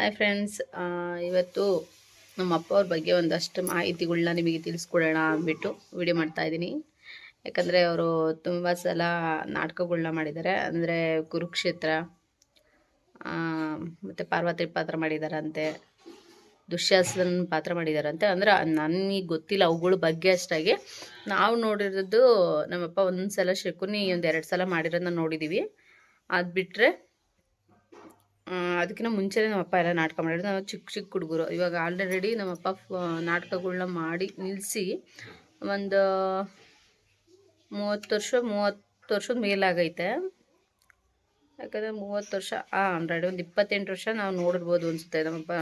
Hi friends ಇವತ್ತು ನಮ್ಮ ಅಪ್ಪ ಅವ್ರ ಬಗ್ಗೆ ಒಂದಷ್ಟು ಮಾಹಿತಿಗಳನ್ನ ನಿಮಗೆ ತಿಳಿಸ್ಕೊಡೋಣ ಅಂದ್ಬಿಟ್ಟು ವಿಡಿಯೋ ಮಾಡ್ತಾ ಇದ್ದೀನಿ. ಯಾಕಂದರೆ ಅವರು ತುಂಬ ಸಲ ನಾಟಕಗಳನ್ನ ಮಾಡಿದ್ದಾರೆ. ಅಂದರೆ ಕುರುಕ್ಷೇತ್ರ ಮತ್ತು ಪಾರ್ವತಿ ಪಾತ್ರ ಮಾಡಿದಾರಂತೆ, ದುಶ್ಯಾಸನ ಪಾತ್ರ ಮಾಡಿದಾರಂತೆ. ಅಂದ್ರೆ ನನಗೆ ಗೊತ್ತಿಲ್ಲ ಅವುಗಳ ಬಗ್ಗೆ ಅಷ್ಟಾಗಿ. ನಾವು ನೋಡಿರೋದು ನಮ್ಮಪ್ಪ ಒಂದು ಸಲ ಶಕುನಿ, ಒಂದು ಎರಡು ಸಲ ಮಾಡಿರೋದನ್ನ ನೋಡಿದ್ದೀವಿ ಅದು ಬಿಟ್ಟರೆ ಅದಕ್ಕಿಂತ ಮುಂಚೆನೇ ನಮ್ಮಪ್ಪ ಎಲ್ಲ ನಾಟಕ ಮಾಡಿದ್ರು. ನಾವು ಚಿಕ್ಕ ಚಿಕ್ಕ ಹುಡುಗರು. ಇವಾಗ ಆಲ್ರೆಡಿ ನಮ್ಮಪ್ಪ ನಾಟಕಗಳನ್ನ ನಾಟಕಗಳ್ನ ಮಾಡಿ ನಿಲ್ಲಿಸಿ ಒಂದು ಮೂವತ್ತು ವರ್ಷ, ಮೂವತ್ತು ವರ್ಷದ ಮೇಲಾಗೈತೆ. ಯಾಕಂದರೆ ಮೂವತ್ತು ವರ್ಷ ಆಲ್ರೆಡಿ ಒಂದು ಇಪ್ಪತ್ತೆಂಟು ವರ್ಷ ನಾವು ನೋಡಿರ್ಬೋದು ಅನಿಸುತ್ತೆ. ನಮ್ಮಪ್ಪ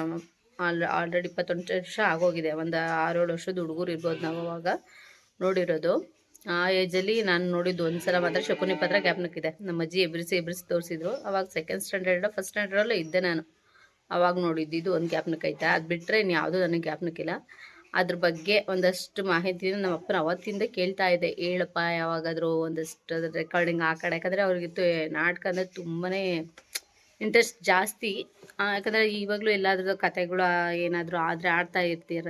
ಆಲ್ ಆಲ್ರೆಡಿ ಇಪ್ಪತ್ತೊಂದು ವರ್ಷ ಆಗೋಗಿದೆ. ಒಂದು ಆರೇಳು ವರ್ಷದ ಹುಡುಗರು ಇರ್ಬೋದು ನಾವು ಅವಾಗ ನೋಡಿರೋದು. ಆ ಏಜಲ್ಲಿ ನಾನು ನೋಡಿದ್ದು ಒಂದು ಸಲ ಮಾತ್ರ ಶಕುನಿ ಪತ್ರ ಜ್ಞಾಪನಕ್ಕಿದೆ ನಮ್ಮ ಅಜ್ಜಿ ಎಬ್ರಿಸಿ ಎಬ್ರಿಸಿ ತೋರಿಸಿದ್ರು. ಅವಾಗ ಸೆಕೆಂಡ್ ಸ್ಟ್ಯಾಂಡರ್ಡ್ ಫಸ್ಟ್ ಸ್ಟ್ಯಾಂಡರ್ಡಲ್ಲೂ ಇದ್ದೆ ನಾನು. ಅವಾಗ ನೋಡಿದ್ದು ಇದು ಒಂದು ಜ್ಞಾಪನಕ್ಕೆ ಐತೆ ಅದು ಬಿಟ್ಟರೆ ಇನ್ಯಾವುದೂ ನನಗೆ ಜ್ಞಾಪನಕ್ಕಿಲ್ಲ ಅದ್ರ ಬಗ್ಗೆ ಒಂದಷ್ಟು ಮಾಹಿತಿನ ನಮ್ಮ ಅಪ್ಪನ ಅವತ್ತಿಂದ ಕೇಳ್ತಾ ಇದ್ದೆ ಹೇಳಪ್ಪ, ಯಾವಾಗಾದರೂ ಒಂದಷ್ಟು ಅದ್ರ ರೆಕಾರ್ಡಿಂಗ್ ಆ ಕಡೆ. ಯಾಕಂದರೆ ಅವ್ರಿಗಿತ್ತು ನಾಟಕ ಅಂದರೆ ತುಂಬಾ ಇಂಟ್ರೆಸ್ಟ್ ಜಾಸ್ತಿ. ಯಾಕಂದರೆ ಇವಾಗಲೂ ಎಲ್ಲಾದ್ರೂ ಕತೆಗಳು ಏನಾದರೂ ಆದರೆ ಆಡ್ತಾ ಇರ್ತೀರ.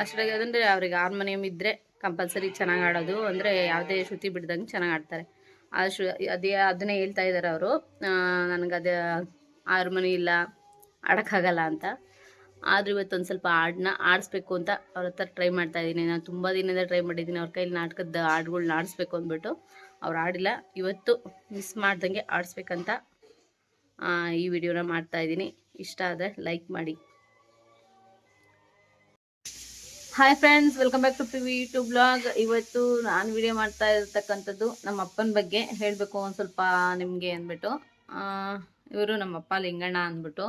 ಅಷ್ಟಾಗಿ ಅದಂದರೆ ಅವ್ರಿಗೆ ಹಾರ್ಮೋನಿಯಂ ಇದ್ದರೆ ಕಂಪಲ್ಸರಿ ಚೆನ್ನಾಗಿ ಆಡೋದು. ಅಂದರೆ ಯಾವುದೇ ಶ್ರುತಿ ಬಿಡ್ದಂಗೆ ಚೆನ್ನಾಗಿ ಆಡ್ತಾರೆ. ಆ ಶು, ಅದೇ, ಅದನ್ನೇ ಹೇಳ್ತಾ ಇದ್ದಾರೆ ಅವರು. ನನಗೆ ಅದು ಹಾರ್ಮೋನಿ ಇಲ್ಲ, ಆಡೋಕ್ಕಾಗಲ್ಲ ಅಂತ. ಆದರೂ ಇವತ್ತು ಒಂದು ಸ್ವಲ್ಪ ಹಾಡನ್ನ ಆಡಿಸ್ಬೇಕು ಅಂತ ಅವ್ರ ಹತ್ರ ಟ್ರೈ ಮಾಡ್ತಾ ಇದ್ದೀನಿ ನಾನು ತುಂಬ ದಿನದಿಂದ ಟ್ರೈ ಮಾಡಿದ್ದೀನಿ ಅವ್ರ ಕೈಲಿ ನಾಟಕದ ಹಾಡುಗಳ್ನ ಆಡಿಸ್ಬೇಕು ಅಂದ್ಬಿಟ್ಟು. ಅವ್ರು ಆಡಿಲ್ಲ ಇವತ್ತು ಮಿಸ್ ಮಾಡ್ದಂಗೆ ಆಡಿಸ್ಬೇಕಂತ ಈ ವಿಡಿಯೋನ ಮಾಡ್ತಾ ಇದ್ದೀನಿ ಇಷ್ಟ ಆದರೆ ಲೈಕ್ ಮಾಡಿ. Hi friends welcome back to P V two blog ಇವತ್ತು ನಾನು ವಿಡಿಯೋ ಮಾಡ್ತಾ ಇರ್ತಕ್ಕಂಥದ್ದು ನಮ್ಮ ಅಪ್ಪನ ಬಗ್ಗೆ ಹೇಳಬೇಕು ಒಂದು ಸ್ವಲ್ಪ ನಿಮಗೆ ಅಂದ್ಬಿಟ್ಟು. ಇವರು ನಮ್ಮಪ್ಪ ಲಿಂಗಣ್ಣ ಅಂದ್ಬಿಟ್ಟು.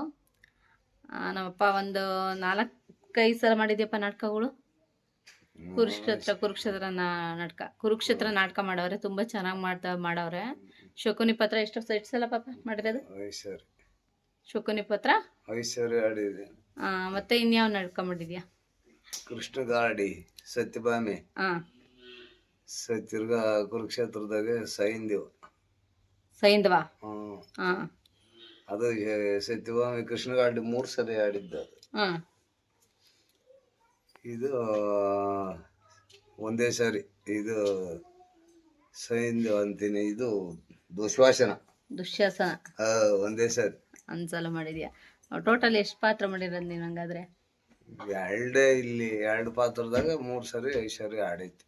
ನಮ್ಮಪ್ಪ ಒಂದು ನಾಲ್ಕೈದು ಸಲ ಮಾಡಿದ್ಯಪ್ಪ ನಾಟಕಗಳು. ಕುರುಕ್ಷೇತ್ರ ಕುರುಕ್ಷೇತ್ರ ನಾಟಕ ಕುರುಕ್ಷೇತ್ರ ನಾಟಕ ಮಾಡವ್ರೆ ತುಂಬ ಚೆನ್ನಾಗಿ ಮಾಡ್ತಾ ಮಾಡವ್ರೆ. ಶಕುನಿ ಪತ್ರ ಎಷ್ಟು ಎಷ್ಟು ಸಲ ಪಾಪ ಮಾಡಿರೋದು ಶಕುನಿ ಪತ್ರ? ಮತ್ತೆ ಇನ್ಯಾವ ನಾಟಕ ಮಾಡಿದ್ಯಾ? ಕೃಷ್ಣ ಗಾಡಿ ಸತ್ಯಭಾಮಿ ಹಾಂ ಸ ತಿರ್ಗಾ ಕುರುಕ್ಷೇತ್ರದಾಗ ಸೈಂದೇವ್ ಸೈಂದವ ಹ್ಮ್ ಹಾಂ ಅದು ಏ- ಸತ್ಯಭಾಮೆ ಕೃಷ್ಣ ಗಾಡಿ ಮೂರ್ ಸರಿ ಆಡಿದ್ದ ಅದು. ಹಾಂ ಇದು ಒಂದೇ ಸಾರಿ. ಇದು ಸೈಂದೇವ್ ಅಂತೀನಿ. ಇದು ದುಶ್ವಾಸನ. ದುಶ್ಯಾಸನ. ಆ, ಒಂದೇ ಸಾರಿ. ಒಂದ್ಸಲ ಮಾಡಿದ್ಯಾ? ಟೋಟಲ್ ಎಷ್ಟು ಪಾತ್ರ ಮಾಡಿರೋದು ನೀನು ಹಂಗಾದ್ರೆ ಎರಡೇ ಇಲ್ಲಿ ಎರಡು ಪಾತ್ರದಾಗ ಮೂರ್ ಸರಿ ಐಶ್ವರ್ಯ ಆಡೈತಿ.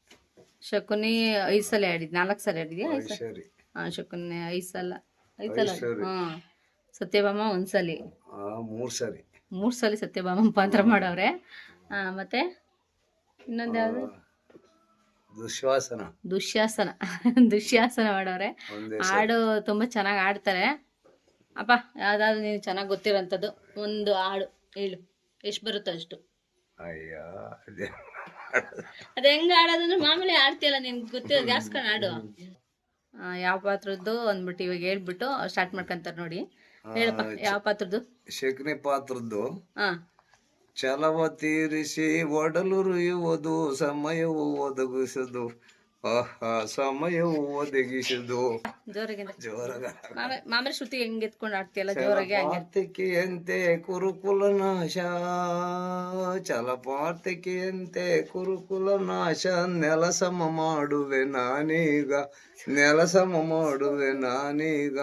ಶಕುನಿ ಐದ್ ಸಲ ಆಡಿದ್ ನಾಲ್ಕು ಸಲ ಆಡಿದ್ಯಾ? ಐದು ಸಲ? ಹಾಂ ಶಕುನಿ ಐದ್ ಸಲ ಐದ್ ಸಲ. ಹಾಂ ಸತ್ಯಭಾಮ ಒಂದ್ಸಲಿ ಆ, ಮೂರ್ ಸರಿ. ಮೂರ್ ಸಲ ಸತ್ಯಭಾಮ ಪಾತ್ರ ಮಾಡವ್ರೆ. ಆ, ಮತ್ತೆ ಇನ್ನೊಂದ್ ಯಾವ್ದು? ದುಶ್ವಾಸನ ದುಶ್ಯಾಸನ. ದುಶ್ಯಾಸನ. ಮಾಡವ್ರೆ. ಒಂದೇ ಹಾಡು ತುಂಬಾ ಚೆನ್ನಾಗಿ ಆಡ್ತಾರೆ. ಅಪ್ಪ ಯಾವ್ದಾದ್ರು ನೀನು ಚೆನ್ನಾಗಿ ಗೊತ್ತಿರೋಂಥದ್ದು ಒಂದು ಹಾಡು ಹೇಳು. ಎಷ್ಟು ಬರುತ್ತೋ ಅಷ್ಟು. ಅಯ್ಯ. ಅದೇ ಹೆಂಗ ಆಡೋದಂದ್ರೆ ಮಾಮೂಲಿ ಆಡ್ತೀಯಲ್ಲ ನಿನ್ ಗೊತ್ತಿರೋ ಗ್ಯಾಸ್ಕೊಂಡು ಆಡು ಆ, ಯಾವ ಪಾತ್ರದ್ದು ಅಂದ್ಬಿಟ್ಟು ಇವಾಗ ಹೇಳ್ಬಿಟ್ಟು ಸ್ಟಾರ್ಟ್ ಮಾಡ್ಕೊಂತಾರೆ ನೋಡಿ. ಹೇಳಪ್ಪ ಯಾವ ಪಾತ್ರದ್ದು? ಶಕ್ನಿ ಪಾತ್ರದ್ದು. ಹಾಂ ಛಲವ ತೀರಿಸಿ ಒಡಲುರಿಯುವುದು ಸಮಯವು ಒದಗಿಸುವುದು. ಆಹಾ ಸಮಯವು ಒದಗಿಸುವುದು ಜೋರಾಗಿಂದ. ಜೋರಾಗ. ಮಾಮೂಲಿ ಮಾಮೂಲಿ ಶ್ರುತಿ ಹೆಂಗೆ ಎತ್ಕೊಂಡು ಆಡ್ತೀಯಲ್ಲ ಜೋರಾಗಿ ಹಂಗೆ. ಪಾರ್ಥಿಕೆಯಂತೆ ಕುರುಕುಲ ನಾಶ. ಛಲಪಾರ್ಥಿಕೆಯಂತೆ ಕುರುಕುಲ ನಾಶ. ನೆಲಸಮ ಮಾಡುವೆ ನಾನೀಗ. ನೆಲಸಮ ಮಾಡುವೆ ನಾನೀಗ.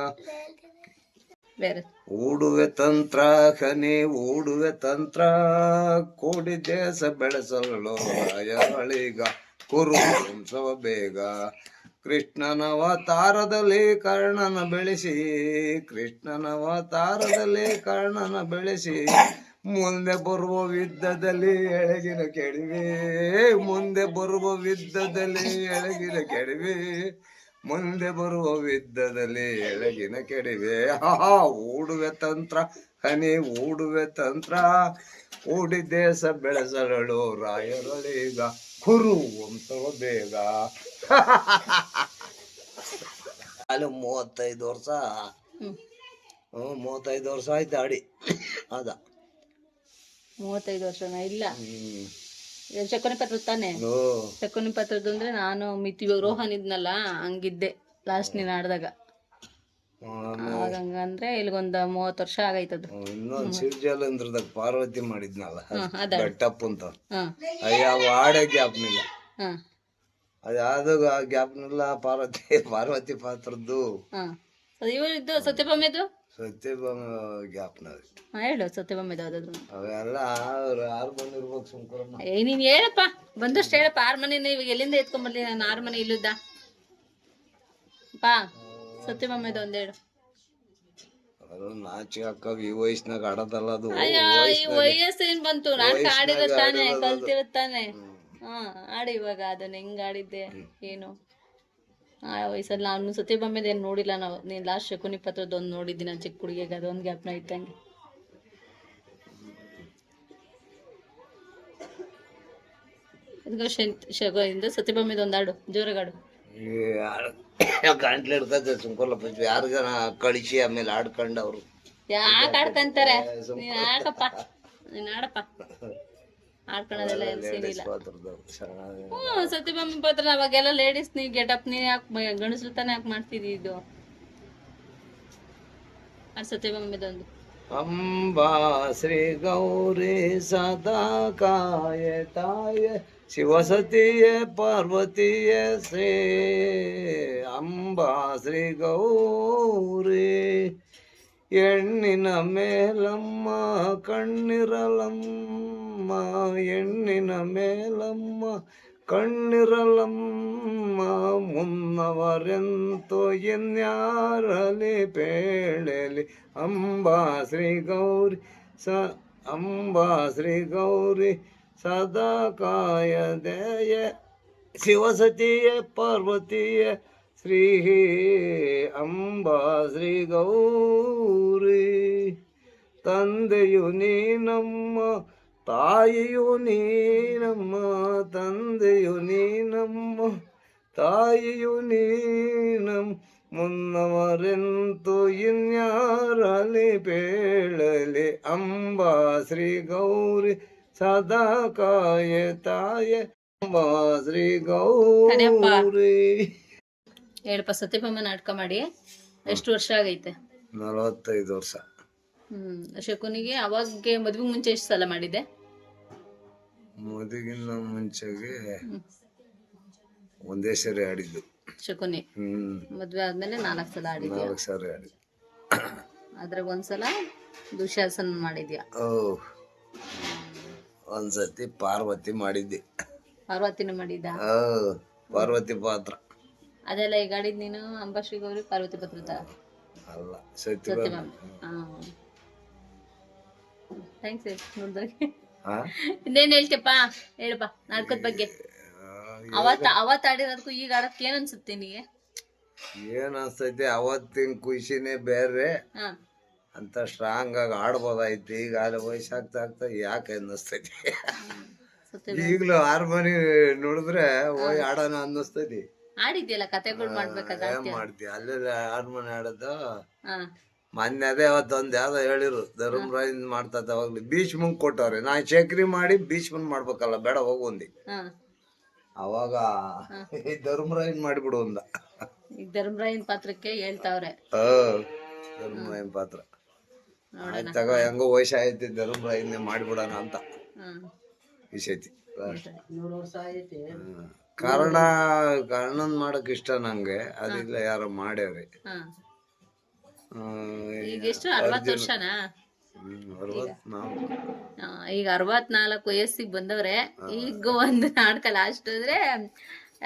ಬೇರೆ. ಓಡುವೆ ತಂತ್ರ ಖನಿ ಓಡುವೆ ತಂತ್ರ. ಕೋಡಿ ದೇಶ ಬೆಳೆಸಲು ರಾಯಗಳಿಗ ಕುರು ವಂಶವ ಬೇಗ ಕೃಷ್ಣನವತಾರದಲ್ಲಿ ಕರ್ಣನ ಬೆಳೆಸಿ ಕೃಷ್ಣನವತಾರದಲ್ಲಿ ಕರ್ಣನ ಬೆಳೆಸಿ, ಮುಂದೆ ಬರುವ ಯುದ್ಧದಲ್ಲಿ ಎಳಗಿನ ಕೆಡವಿ, ಮುಂದೆ ಬರುವ ಯುದ್ಧದಲ್ಲಿ ಎಳಗಿನ ಕೆಡವಿ, ಮುಂದೆ ಬರುವ ಯುದ್ಧದಲ್ಲಿ ಎಳಗಿನ ಕೆಡವೆ. ಹಾ ಓಡುವೆ ತಂತ್ರ, ಹನಿ, ಓಡುವೆ ತಂತ್ರ. ಓಡಿ ದೇಶ ಬೆಳೆಸಲು ರಾಯರಳೀಗ ಕುರು ವಂಶವ ಬೇಗ. ಅಲ್ಲಿ ಮೂವತ್ತೈದು ವರ್ಷ. ಹ್ಞೂ ಮೂವತ್ತೈದು ವರ್ಷ ಆಯ್ತು ಆಡಿ. ಅದ. ಮೂವತ್ತೈದು ವರ್ಷನ? ಇಲ್ಲ. ಶಕುನಿ ಪತ್ರ ತಾನೆ? ಓ. ಶಕುನಿ ಪತ್ರದ್ದು ಅಂದ್ರೆ ನಾನು ಮಿತಿ ರೋಹನ್ ಇದ್ನಲ್ಲ ಹಂಗಿದ್ದೆ ಲಾಸ್ಟ್ ನೀನ್ ಆಡಿದಾಗ ಹಂಗಂದ್ರೆ ಇಲ್ಲಿಗೊಂದು ಮೂವತ್ತು ವರ್ಷ ಆಗೈತದು ಇನ್ನೊಂದು ಶಿವಜಾಲೇಂದ್ರದಾಗ ಪಾರ್ವತಿ ಮಾಡಿದ್ನಲ್ಲ ಬೆಟ್ಟಪ್ಪ ಅಂತ. ಅಯ್ಯ ಅವು ಆಡೇ ಗ್ಯಾಪ್ನಿಲ್ಲ ಹಾಂ. ಅದು ಯಾವ್ದು ಗ್ಯಾಪ್ನಿಲ್ಲ ಪಾರ್ವತಿ ಪಾರ್ವತಿ ಪಾತ್ರದ್ದು. ಇವರಿದ್ದು ಸತ್ಯಭಾಮೆದು ಸತ್ಯಭಾಮ ಗ್ಯಾಪ್ನ ಹಾಂ ಹೇಳು ಸತ್ಯಭಾಮೆದು ಯಾವ್ದಾದ್ರು ಅವೆಲ್ಲ ಆರು ಮನೆ ಇರ್ಬೇಕು ಸುಮ್ಕರಮ್ಮ. ಏ ನೀನ್ ಹೇಳಪ್ಪ. ಬಂದಷ್ಟು ಹೇಳಪ್ಪ. ಆರು ಮನೆ ಇವಾಗ ಎಲ್ಲಿಂದ ಎತ್ಕೊಂಡ್ಬರ್ಲಿ ನಾನು ಆರು ಮನೆ ಇಲ್ಲದ್ದ. ಪಾ. ಸತ್ಯಭಾಮೆದು ಒಂದು ಹೇಳು ಅದು ನಾಚಿಕೆ ಹಾಕವ್ ಈ ವಯಸ್ಸಿನಾಗ ಆಡೋದಲ್ಲ ಅದು. ಅಯ್ಯ ಈ ವಯಸ್ಸೇನ್ ಬಂತು? ನಾನ್ ಆಡಿರೋ ತಾನೆ ಕಲ್ತಿರೋ ತಾನೆ. ಹಾ ಆಡಿ ಇವಾಗ ಅದನ್ನ. ಹೆಂಗ್ ಆಡಿದ್ದೆ? ಏನು? ಆ ವಯಸ್ಸಲ್ಲಿ ನಾನು ಸತ್ಯಭಾಮೆದ ಏನ್ ನೋಡಿಲ್ಲ ನಾವು. ನೀನ್ ಲಾಸ್ಟ್ ಶಕುನಿ ಪತ್ರದ ಒಂದ್ ನೋಡಿದ್ದೀನಿ ನಾನು ಚಿಕ್ಕ ಹುಡುಗಿಗೆ. ಅದೊಂದ್ ಗ್ಯಾಪ್ನ ಇದ್ದಂಗೆ ಇದಕ್ಕೆ ಶಗೋ ಇಂದ ಸತಿ ಸತ್ಯಭಾಮೆದ ಒಂದ್ ಆಡು. ಜೋರಾಗಾಡು ಗಂಟ್ಲು ಹಿಡ್ಕತ್ತೆ ಪಂಚ ಯಾರಿಗಾನ ಕಳಿಸಿ ಆಮೇಲೆ ಆಡ್ಕೊಂಡು ಅವರು. ಯಾಕೆ ಆಡ್ಕಂತಾರೆ? ನೀನು ಆಡಪ್ಪ. ನೀನು ಆಡಪ್ಪ. ಆಡ್ಕೊಳೋದೆಲ್ಲ ಏನು ಸೀನ್ ಇಲ್ಲ. ಹ್ಞೂ ಸತ್ಯಭಾಮಿ ಪಾತ್ರ ಅವಾಗೆಲ್ಲ ಲೇಡೀಸ್ ನೀ ಗೆಟಪ್ ನೀ ಯಾಕೆ ಗಂಡಸ್ರು ತಾನೇ ಯಾಕೆ ಮಾಡ್ತಿದ್ದಿ ಇದು? ಅದು ಸತ್ಯಭಾಮಿದೊಂದು. ಅಂಬಾ ಶ್ರೀ ಗೌರಿ ಸದಾ ಕಾಯ ತಾಯ ಶಿವಸತಿಯ, ಪಾರ್ವತಿಯ ಶ್ರೀ ಅಂಬಾ ಶ್ರೀ ಗೌರಿ. ಹೆಣ್ಣಿನ ಮೇಲಮ್ಮ, ಕಣ್ಣಿರಲಮ್ಮ ಹೆಣ್ಣಿನ ಮೇಲಮ್ಮ, ಕಣ್ಣಿರಲಮ್ಮ, ಮುನ್ನವರೆಂತೋ ಎನ್ಯಾರಲಿ ಪೇಳಲಿ. ಅಂಬಾ ಶ್ರೀ ಗೌರಿ, ಸ ಅಂಬಾ ಶ್ರೀ ಗೌರಿ ಸದಾ ಕಾಯದೆಯ ಶಿವಸತಿಯ, ಪಾರ್ವತಿಯ, ಶ್ರೀ ಅಂಬಾ, ಶ್ರೀ ಗೌರಿ. ತಂದೆಯು ನೀನಮ್ಮ ತಾಯಿಯು ನೀನಮ್ಮ ತಂದೆಯು ನೀನಮ್ಮ ತಾಯಿಯು ನೀನಮ್ಮ ಮುನ್ನವರೆಂತು ಇನ್ಯಾರಲಿ ಬೇಳಲಿ ಅಂಬಾ, ಶ್ರೀ ಗೌರಿ. ಸದಾ ಕಾಯ ತಾಯ ಶ್ರೀ ಗೌರಿ. ಹೇಳಪ್ಪ ಸತ್ಯಭಾಮ ನಾಟಕ ಮಾಡಿ. ಎಷ್ಟು ವರ್ಷ ಆಗೈತೆ? ನಲವತ್ತೈದು ವರ್ಷ. ಹ್ಮ್. ಶಕುನಿಗೆ ಅವಾಗ ಮದ್ವೆ ಮುಂಚೆ ಎಷ್ಟು ಸಲ ಮಾಡಿದ್ದೆ? ಮದುವಿನ ಮುಂಚೆಗೆ. ಒಂದೇ ಸರಿ ಆಡಿದ್ದು. ಶಕುನಿ ಹ್ಮ್. ಮದ್ವೆ ಆದ್ಮೇಲೆ ನಾಲ್ಕು ಸಲ ಆಡಿದ್ಯಾ? ನಾಲ್ಕು ಸಾರಿ ಆಡಿದ್ದು. ಅದ್ರಾಗ ಒಂದ್ಸಲ ದುಶಾಸನ ಮಾಡಿದ್ಯಾ? ಓ ಒಂದ್ಸತಿ ಪಾರ್ವತಿ ಮಾಡಿದ್ದೆ. ಪಾರ್ವತಿನ ಮಾಡಿದ್ದ? ಓ ಪಾರ್ವತಿ ಪಾತ್ರ. ಅದೆಲ್ಲ ಈಗ ಆಡಿದ್ ನೀನು ಅಂಬಾಶ್ರೀ ಗೌರಿ ಪಾರ್ವತಿ ಪತ್ರತ? ಅಲ್ಲ ಸತ್ಯ ಥ್ಯಾಂಕ್ಸ್ ನೋಡಿದ್ರೆ ಹಾ? ಇನ್ನೇನ್ ಹೇಳ್ತಿಯಪ್ಪ? ಹೇಳಪ್ಪ ನಾಟಕದ ಬಗ್ಗೆ. ಅವತ್ತ ಅವತ್ ಆಡಿರೋದಕ್ಕೂ ಈಗ ಆಡಕ್ ಏನ್ ಅನ್ಸುತ್ತೆ ನಿನಗೆ? ಏನ್ ಅನ್ಸ್ತೈತಿ ಅವತ್ತಿನ ಖುಷಿನೇ ಬೇರೆ. ಹಾ. ಅಂತ ಸ್ಟ್ರಾಂಗ್ ಆಗಿ ಆಡ್ಬೋದಾಯ್ತು. ಈಗ ಅಲ್ಲಿ ವಯಸ್ಸಾಗ್ತಾ ಆಗ್ತಾ ಯಾಕೆ ಅನ್ನಿಸ್ತೈತಿ? ಈಗಲೂ ಹಾರ್ಮೋನಿ ನೋಡಿದ್ರೆ ಹೋಗಿ ಆಡೋಣ ಅನ್ನಿಸ್ತೈತಿ. ಆಡಿದ್ಯಲ್ಲ ಕತೆಗಳು ಮಾಡ್ಬೇಕಾದ್ರೆ ಮಾಡ್ತಿ ಅಲ್ಲೆಲ್ಲ ಹಾರ್ಮೋನಿ ಆಡೋದು ಮೊನ್ನೆ ಅದೇ ಅವತ್ತೊಂದು ಯಾವ್ದೋ ಹೇಳಿರು ಧರ್ಮರಾಯ್ ಮಾಡ್ತಾ ಅವಾಗ್ಲಿ ಬೀಚ್ ಮುಂಗ್ ಕೊಟ್ಟವ್ರೆ. ನಾ ಚಕ್ರಿ ಮಾಡಿ ಬೀಚ್ ಮುಂದ್ ಮಾಡ್ಬೇಕಲ್ಲ ಬೇಡ ಹೋಗೊಂದಿ ಅವಾಗ ಧರ್ಮರಾಯನ್ ಮಾಡಿಬಿಡು ಅಂದ. ಧರ್ಮರಾಯನ್ ಪಾತ್ರಕ್ಕೆ ಹೇಳ್ತಾವ್ರೆ. ಧರ್ಮರಾಯನ್ ಪಾತ್ರ. ಆಯ್ತ್ ತಗೋ ಹೆಂಗೋ ವಯಸ್ಸಾಯ್ತಿ ಧರ್ಮರಾಯನ್ನೇ ಮಾಡಿಬಿಡೋಣ ಅಂತ. ಹ್ಮ್. ಈ ಸತಿ. ಹ್ಮ್. ಕಾರಣ ಕಾರಣನ್ ಮಾಡಕ್ ಇಷ್ಟ ನಂಗೆ. ಅದಿಲ್ಲ ಯಾರೋ ಮಾಡ್ಯಾವ್ರಿ. ಹ್ಮ್, ಈಗ ಅರವತ್ನಾಲ್ಕು. ಆ, ಈಗ ಅರವತ್ನಾಲ್ಕು ವಯಸ್ಸಿಗೆ ಬಂದವ್ರೆ. ಈಗ ಒಂದು ನಾಟಕ ಲಾಸ್ಟ್ ಅಂದ್ರೆ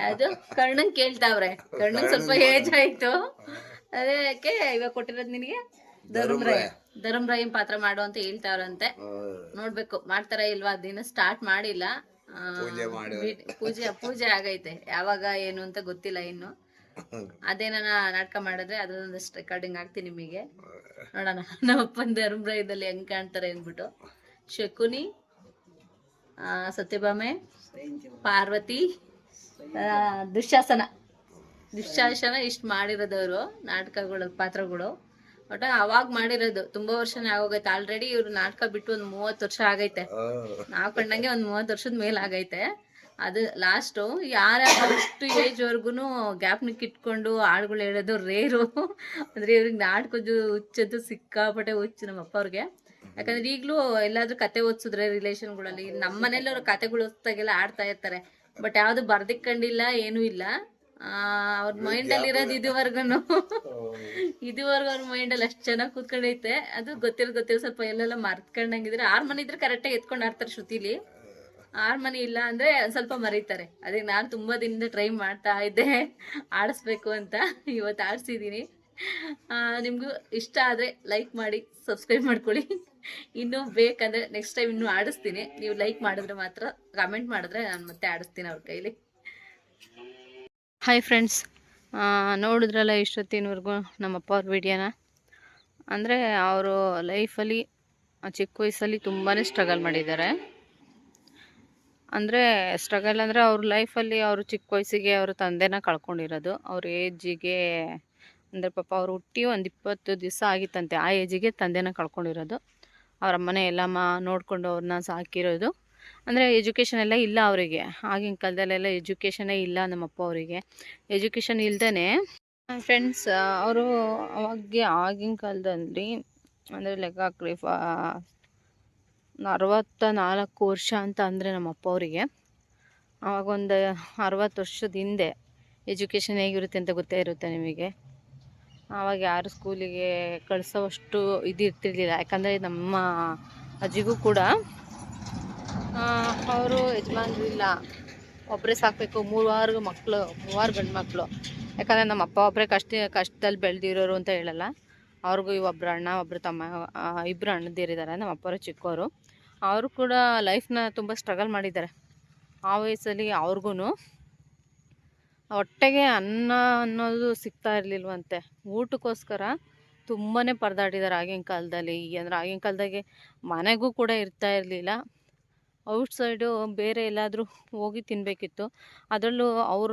ಅದು ಕರ್ಣನ್ ಕೇಳ್ತಾವ್ರೆ. ಕರ್ಣನ್ ಸ್ವಲ್ಪ ಏಜ್ ಆಯ್ತು. ಅದಕ್ಕೆ ಇವಾಗ ಕೊಟ್ಟಿರೋದ್ ನಿನಗೆ? ಧರ್ಮರಾಯ. ಧರ್ಮರಾಯನ್ ಪಾತ್ರ ಮಾಡು ಅಂತ ಹೇಳ್ತಾವ್ರಂತೆ. ನೋಡ್ಬೇಕು ಮಾಡ್ತಾರ ಇಲ್ವಾ? ದಿನ ಸ್ಟಾರ್ಟ್ ಮಾಡಿಲ್ಲ. ಪೂಜೆ ಪೂಜೆ ಆಗೈತೆ. ಯಾವಾಗ ಏನು ಅಂತ ಗೊತ್ತಿಲ್ಲ ಇನ್ನು. ಅದೇನ ನಾಟಕ ಮಾಡಿದ್ರೆ ಅದೊಂದಷ್ಟು ರೆಕಾರ್ಡಿಂಗ್ ಆಗ್ತೀನಿ ನಿಮಗೆ. ನೋಡೋಣ. ನಮ್ಮಪ್ಪನ ಧರ್ಮರಾಯದಲ್ಲಿ ಹೆಂಗ್ ಕಾಣ್ತಾರೆ ಅಂದ್ಬಿಟ್ಟು. ಶಕುನಿ ಆ, ಸತ್ಯಭಾಮೆ ಪಾರ್ವತಿ ದುಶಾಸನ ದುಶ್ಯಾಸನ ಇಷ್ಟು ಮಾಡಿರೋದವರು ನಾಟಕಗಳು ಪಾತ್ರಗಳು. ಒಟ್ಟ ಅವಾಗ ಮಾಡಿರೋದು. ತುಂಬಾ ವರ್ಷನೇ ಆಗೋಗೈತೆ. ಆಲ್ರೆಡಿ ಇವ್ರು ನಾಟಕ ಬಿಟ್ಟು ಒಂದ್ ಮೂವತ್ತು ವರ್ಷ ಆಗೈತೆ. ನಾವ್ ಕಂಡಂಗೆ ಒಂದ್ ಮೂವತ್ ವರ್ಷದ ಮೇಲೆ ಆಗೈತೆ. ಅದು ಲಾಸ್ಟು ಯಾರ ಅಷ್ಟು ಏಜ್ವರೆಗೂ ಗ್ಯಾಪ್ನಿಕ್ ಇಟ್ಕೊಂಡು ಹಾಡುಗಳು ಹೇಳೋದು ರೇರು ಅಂದ್ರೆ ಇವ್ರಿಗೆ ನಾಟಕದ್ದು ಹುಚ್ಚದ್ದು ಸಿಕ್ಕಾಪಟ್ಟೆ ಹುಚ್ಚು ನಮ್ಮ ಅಪ್ಪ ಅವ್ರಿಗೆ. ಯಾಕಂದ್ರೆ ಈಗ್ಲೂ ಎಲ್ಲಾದ್ರೂ ಕತೆ ಓದಿಸಿದ್ರೆ ರಿಲೇಷನ್ಗಳಲ್ಲಿ ನಮ್ಮ ಮನೇಲಿ ಅವ್ರ ಕತೆಗಳು ಓದಿಸ್ದಾಗೆಲ್ಲ ಆಡ್ತಾ ಇರ್ತಾರೆ. ಬಟ್ ಯಾವುದು ಬರ್ದಿಕ್ಕಂಡಿಲ್ಲ ಏನೂ ಇಲ್ಲ. ಅವ್ರ ಮೈಂಡಲ್ಲಿ ಇರೋದು ಇದುವರೆಗೂ ಇದುವರೆಗೂ ಅವ್ರ ಮೈಂಡಲ್ಲಿ ಅಷ್ಟು ಚೆನ್ನಾಗಿ ಕೂತ್ಕೊಂಡೈತೆ. ಅದು ಗೊತ್ತಿರೋ ಗೊತ್ತಿರೋ ಸ್ವಲ್ಪ ಎಲ್ಲೆಲ್ಲ ಮರ್ತ್ಕೊಂಡಂಗಿದ್ರೆ ಆರ್ ಮನೆ ಇದ್ರೆ ಕರೆಕ್ಟಾಗಿ ಎತ್ಕೊಂಡು ಆಡ್ತಾರೆ ಶ್ರುತಿಲಿ. ಆರ್ ಮನೆ ಇಲ್ಲ ಅಂದ್ರೆ ಸ್ವಲ್ಪ ಮರೀತಾರೆ. ಅದಕ್ಕೆ ನಾನು ತುಂಬಾ ದಿನದಿಂದ ಟ್ರೈ ಮಾಡ್ತಾ ಇದ್ದೆ. ಆಡಿಸ್ಬೇಕು ಅಂತ ಇವತ್ತು ಆಡಿಸಿದ್ದೀನಿ ನಿಮಗೂ ಇಷ್ಟ ಆದರೆ ಲೈಕ್ ಮಾಡಿ ಸಬ್ಸ್ಕ್ರೈಬ್ ಮಾಡ್ಕೊಳ್ಳಿ. ಇನ್ನೂ ಬೇಕಂದ್ರೆ ನೆಕ್ಸ್ಟ್ ಟೈಮ್ ಇನ್ನೂ ಆಡಿಸ್ತೀನಿ. ನೀವು ಲೈಕ್ ಮಾಡಿದ್ರೆ ಮಾತ್ರ ಕಮೆಂಟ್ ಮಾಡಿದ್ರೆ ನಾನು ಮತ್ತೆ ಆಡಿಸ್ತೀನಿ ಅವ್ರ ಕೈಲಿ. ಹಾಯ್ ಫ್ರೆಂಡ್ಸ್ ನೋಡಿದ್ರಲ್ಲ ಇಷ್ಟೊತ್ತಿನವರೆಗೂ ನಮ್ಮಪ್ಪ ಅವ್ರ ವಿಡಿಯೋನ. ಅಂದರೆ ಅವರು ಲೈಫಲ್ಲಿ ಚಿಕ್ಕ ವಯಸ್ಸಲ್ಲಿ ತುಂಬಾ ಸ್ಟ್ರಗಲ್ ಮಾಡಿದ್ದಾರೆ. ಅಂದರೆ ಸ್ಟ್ರಗಲ್ ಅಂದರೆ ಅವ್ರ ಲೈಫಲ್ಲಿ ಅವರು ಚಿಕ್ಕ ವಯಸ್ಸಿಗೆ ಅವ್ರ ತಂದೆನ ಕಳ್ಕೊಂಡಿರೋದು. ಅವ್ರ ಏಜಿಗೆ ಅಂದರೆ ಪಾಪ ಅವ್ರು ಹುಟ್ಟಿ ಒಂದು ಇಪ್ಪತ್ತು ದಿವಸ ಆಗಿತ್ತಂತೆ, ಆ ಏಜಿಗೆ ತಂದೆನ ಕಳ್ಕೊಂಡಿರೋದು. ಅವರ ಅಮ್ಮನೇ ಎಲ್ಲಮ್ಮ ನೋಡಿಕೊಂಡು ಅವ್ರನ್ನ ಸಾಕಿರೋದು. ಅಂದರೆ ಎಜುಕೇಷನ್ ಎಲ್ಲ ಇಲ್ಲ ಅವರಿಗೆ. ಆಗಿನ ಕಾಲದಲ್ಲೆಲ್ಲ ಎಜುಕೇಷನೇ ಇಲ್ಲ ನಮ್ಮಪ್ಪ ಅವರಿಗೆ. ಎಜುಕೇಷನ್ ಇಲ್ದೇ ಫ್ರೆಂಡ್ಸ್ ಅವರು ಅವಾಗೆ ಆಗಿನ ಕಾಲದಲ್ಲಿ ಅಂದರೆ ಲೆಕ್ಕ ಹಾಕ್ರಿ ಅರವತ್ತ ನಾಲ್ಕು ವರ್ಷ ಅಂತ ಅಂದರೆ ನಮ್ಮಪ್ಪ ಅವರಿಗೆ. ಆವಾಗ ಒಂದು ಅರವತ್ತು ವರ್ಷದ ಹಿಂದೆ ಎಜುಕೇಷನ್ ಹೇಗಿರುತ್ತೆ ಅಂತ ಗೊತ್ತೇ ಇರುತ್ತೆ ನಿಮಗೆ? ಆವಾಗ ಯಾರು ಸ್ಕೂಲಿಗೆ ಕಳಿಸೋವಷ್ಟು ಇದು ಇರ್ತಿರ್ಲಿಲ್ಲ ಯಾಕಂದರೆ ನಮ್ಮ ಅಜ್ಜಿಗೂ ಕೂಡ ಅವರು ಯಜಮಾನ್ರು ಇಲ್ಲ. ಒಬ್ಬರೇ ಸಾಕಬೇಕು ಮೂರು ಮಕ್ಕಳು ಮೂವಾರು ಗಂಡು ಮಕ್ಕಳು ಯಾಕಂದರೆ ನಮ್ಮ ಅಪ್ಪ ಒಬ್ಬರೇ ಕಷ್ಟ, ಕಷ್ಟದಲ್ಲಿ ಬೆಳೆದಿರೋರು ಅಂತ ಹೇಳಲ್ಲ. ಅವ್ರಿಗೂ ಒಬ್ಬರು ಅಣ್ಣ ಒಬ್ಬರು ತಮ್ಮ ಇಬ್ಬರು ಅಣ್ಣದಿರಿದ್ದಾರೆ, ನಮ್ಮ ಅಪ್ಪರು ಚಿಕ್ಕವರು ಅವರು ಕೂಡ ಲೈಫ್ನ ತುಂಬ ಸ್ಟ್ರಗಲ್ ಮಾಡಿದ್ದಾರೆ. ಆ ವಯಸ್ಸಲ್ಲಿ ಅವ್ರಿಗೂ ಹೊಟ್ಟೆಗೆ ಅನ್ನ ಅನ್ನೋದು ಸಿಗ್ತಾ ಇರಲಿಲ್ವಂತೆ. ಊಟಕ್ಕೋಸ್ಕರ ತುಂಬಾ ಪರದಾಡಿದ್ದಾರೆ ಆಗಿನ ಕಾಲದಲ್ಲಿ. ಅಂದರೆ ಆಗಿನ ಕಾಲದಾಗೆ ಮನೆಗೂ ಕೂಡ ಇರ್ತಾ ಇರಲಿಲ್ಲ. ಔಟ್ ಸೈಡು ಬೇರೆ ಎಲ್ಲಾದರೂ ಹೋಗಿ ತಿನ್ನಬೇಕಿತ್ತು ಅದರಲ್ಲೂ ಅವರ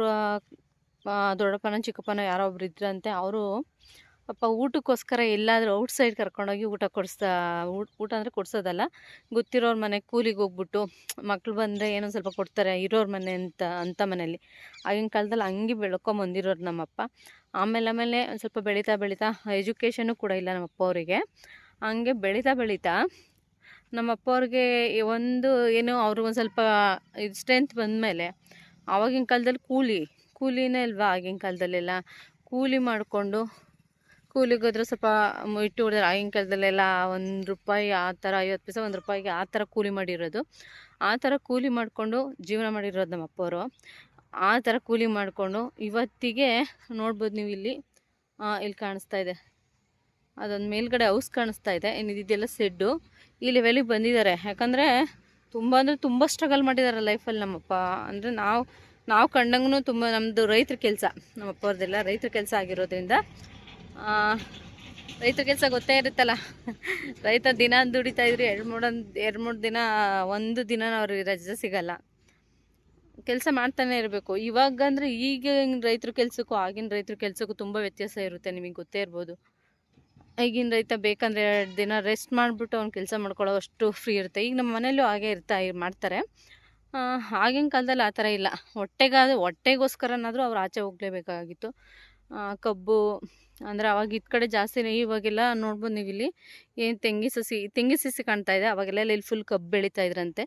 ದೊಡ್ಡಪ್ಪನ ಚಿಕ್ಕಪ್ಪನ ಯಾರೋ ಒಬ್ರು ಇದ್ರಂತೆ, ಅವರು ಪಾಪ ಊಟಕ್ಕೋಸ್ಕರ ಎಲ್ಲಾದರೂ ಔಟ್ ಸೈಡ್ ಕರ್ಕೊಂಡೋಗಿ ಊಟ ಕೊಡಿಸ್ತಾ ಊಟ ಊಟ ಅಂದರೆ ಕೊಡಿಸೋದಲ್ಲ. ಗೊತ್ತಿರೋರ ಮನೆ ಕೂಲಿಗೆ ಹೋಗ್ಬಿಟ್ಟು ಮಕ್ಳು ಬಂದರೆ ಏನೋ ಸ್ವಲ್ಪ ಕೊಡ್ತಾರೆ ಇರೋರ ಮನೆ ಅಂತ ಅಂಥ ಮನೇಲಿ ಆಗಿನ ಕಾಲದಲ್ಲಿ ಹಂಗೆ ಬೆಳ್ಕೊಂಬಂದಿರೋರು ನಮ್ಮಪ್ಪ. ಆಮೇಲೆ ಆಮೇಲೆ ಸ್ವಲ್ಪ ಬೆಳೀತಾ ಬೆಳೀತಾ ಎಜುಕೇಷನು ಕೂಡ ಇಲ್ಲ ನಮ್ಮಪ್ಪ ಅವರಿಗೆ. ಹಂಗೆ ಬೆಳೀತಾ ಬೆಳೀತಾ ನಮ್ಮಪ್ಪ ಅವ್ರಿಗೆ ಒಂದು ಏನು ಅವರು ಒಂದು ಸ್ವಲ್ಪ ಇದು ಸ್ಟ್ರೆಂತ್ ಬಂದಮೇಲೆ ಆವಾಗಿನ ಕಾಲದಲ್ಲಿ ಕೂಲಿ, ಕೂಲಿನೇ ಅಲ್ವಾ ಆಗಿನ ಕಾಲದಲ್ಲೆಲ್ಲ? ಕೂಲಿ ಮಾಡಿಕೊಂಡು ಕೂಲಿಗೋದ್ರೆ ಸ್ವಲ್ಪ ಇಟ್ಟು ಹೊಡೆದ್ರೆ ಆಗಿನ ಕಾಲದಲ್ಲೆಲ್ಲ ಒಂದು ರೂಪಾಯಿ ಆ ಥರ ಐವತ್ತು ಪೈಸೆ ಒಂದು ರೂಪಾಯಿಗೆ ಆ ಥರ ಕೂಲಿ ಮಾಡಿರೋದು. ಆ ಥರ ಕೂಲಿ ಮಾಡಿಕೊಂಡು ಜೀವನ ಮಾಡಿರೋದು ನಮ್ಮ ಅಪ್ಪವರು ಆ ಥರ ಕೂಲಿ ಮಾಡಿಕೊಂಡು ಇವತ್ತಿಗೆ ನೋಡ್ಬೋದು ನೀವು ಇಲ್ಲಿ ಇಲ್ಲಿ ಕಾಣಿಸ್ತಾ ಇದೆ. ಅದೊಂದು ಮೇಲ್ಗಡೆ ಹೌಸ್ ಕಾಣಿಸ್ತಾ ಇದೆ. ಇನ್ನು ಇದೆಲ್ಲ ಸೆಡ್ಡು ಈ ಲೆವೆಲಿಗೆ ಬಂದಿದ್ದಾರೆ. ಯಾಕಂದರೆ ತುಂಬ ಅಂದರೆ ತುಂಬ ಸ್ಟ್ರಗಲ್ ಮಾಡಿದ್ದಾರೆ ಲೈಫಲ್ಲಿ ನಮ್ಮಪ್ಪ. ಅಂದರೆ ನಾವು ನಾವು ಕಂಡಂಗೂ ತುಂಬ ನಮ್ಮದು ರೈತರ ಕೆಲಸ. ನಮ್ಮಪ್ಪ ಅವ್ರದ್ದೆಲ್ಲ ರೈತರ ಕೆಲಸ ಆಗಿರೋದ್ರಿಂದ ರೈತರ ಕೆಲಸ ಗೊತ್ತೇ ಇರುತ್ತಲ್ಲ. ರೈತ ದಿನ ದುಡಿತಾ ಇದ್ರೆ ಎರಡು ಮೂರು ಎರಡು ಮೂರು ದಿನ, ಒಂದು ದಿನ ಅವ್ರಿಗೆ ರಜೆ ಸಿಗಲ್ಲ. ಕೆಲಸ ಮಾಡ್ತಾನೆ ಇರಬೇಕು. ಇವಾಗ ಅಂದರೆ ಈಗಿನ ರೈತರ ಕೆಲಸಕ್ಕೂ ಆಗಿನ ರೈತರ ಕೆಲಸಕ್ಕೂ ತುಂಬ ವ್ಯತ್ಯಾಸ ಇರುತ್ತೆ. ನಿಮಗೆ ಗೊತ್ತೇ ಇರ್ಬೋದು. ಈಗಿನ ರೈತ ಬೇಕಂದರೆ ಎರಡು ದಿನ ರೆಸ್ಟ್ ಮಾಡಿಬಿಟ್ಟು ಅವ್ನು ಕೆಲಸ ಮಾಡ್ಕೊಳ್ಳೋ ಅಷ್ಟು ಫ್ರೀ ಇರುತ್ತೆ. ಈಗ ನಮ್ಮ ಮನೇಲೂ ಹಾಗೆ ಇರ್ತಾ ಮಾಡ್ತಾರೆ. ಆಗಿನ ಕಾಲದಲ್ಲಿ ಆ ಥರ ಇಲ್ಲ. ಹೊಟ್ಟೆಗಾದ, ಹೊಟ್ಟೆಗೋಸ್ಕರನಾದರೂ ಅವ್ರು ಆಚೆ ಹೋಗಲೇಬೇಕಾಗಿತ್ತು. ಕಬ್ಬು, ಅಂದರೆ ಅವಾಗ ಇದ್ ಕಡೆ ಜಾಸ್ತಿನೇ ಇವಾಗೆಲ್ಲ ನೋಡ್ಬೋದು ನೀವು ಇಲ್ಲಿ. ಏನು ತೆಂಗಿ ಸಸಿ ತೆಂಗಿ ಸಸಿ ಕಾಣ್ತಾ ಇದೆ. ಅವಾಗೆಲ್ಲ ಇಲ್ಲಿ ಫುಲ್ ಕಬ್ಬು ಬೆಳೀತಾ ಇದ್ರಂತೆ.